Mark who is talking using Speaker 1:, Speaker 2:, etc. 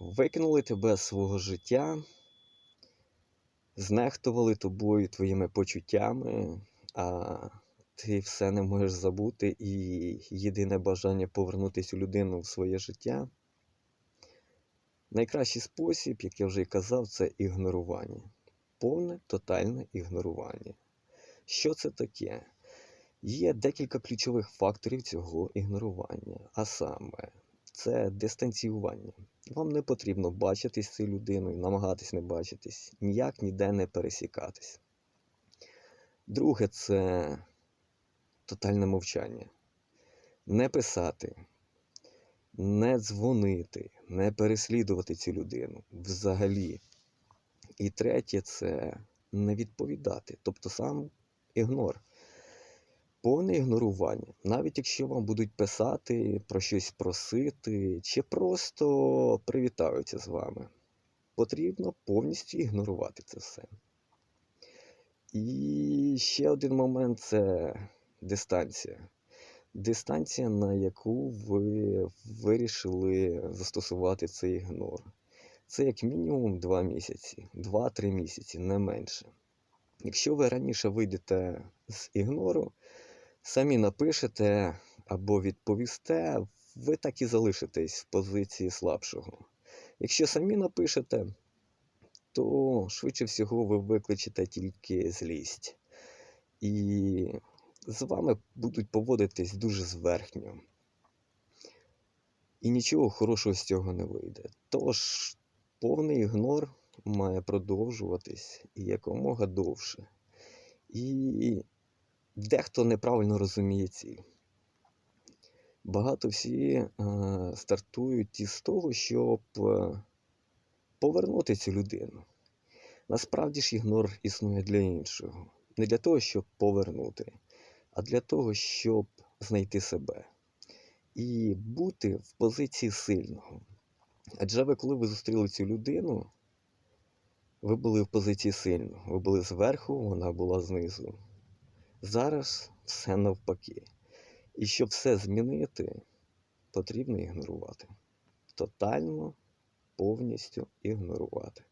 Speaker 1: Викинули тебе з свого життя, знехтували тобою, твоїми почуттями, а ти все не можеш забути, і єдине бажання повернутися у людину в своє життя. Найкращий спосіб, як я вже й казав, це ігнорування. Повне тотальне ігнорування. Що це таке? Є декілька ключових факторів цього ігнорування, а саме це дистанціювання. Вам не потрібно бачитись цією людиною, намагатись не бачитись, ніяк ніде не пересікатись. Друге це тотальне мовчання. Не писати, не дзвонити, не переслідувати цю людину взагалі. І третє це не відповідати, тобто сам ігнор. Повне ігнорування. Навіть якщо вам будуть писати, про щось просити, чи просто привітаються з вами, потрібно повністю ігнорувати це все. І ще один момент це дистанція. Дистанція, на яку ви вирішили застосувати цей ігнор. Це як мінімум 2 місяці, 2-3 місяці, не менше. Якщо ви раніше вийдете з ігнору, самі напишете або відповісте, ви так і залишитесь в позиції слабшого. Якщо самі напишете, то швидше всього ви викличете тільки злість. І з вами будуть поводитись дуже зверхньо. І нічого хорошого з цього не вийде. Тож повний ігнор має продовжуватись і якомога довше. І дехто неправильно розуміє ціль. Багато всі е, стартують із того, щоб е, повернути цю людину. Насправді ж ігнор існує для іншого. Не для того, щоб повернути, а для того, щоб знайти себе і бути в позиції сильного. Адже ви, коли ви зустріли цю людину, ви були в позиції сильного. Ви були зверху, вона була знизу. Зараз все навпаки. І щоб все змінити, потрібно ігнорувати. Тотально, повністю ігнорувати.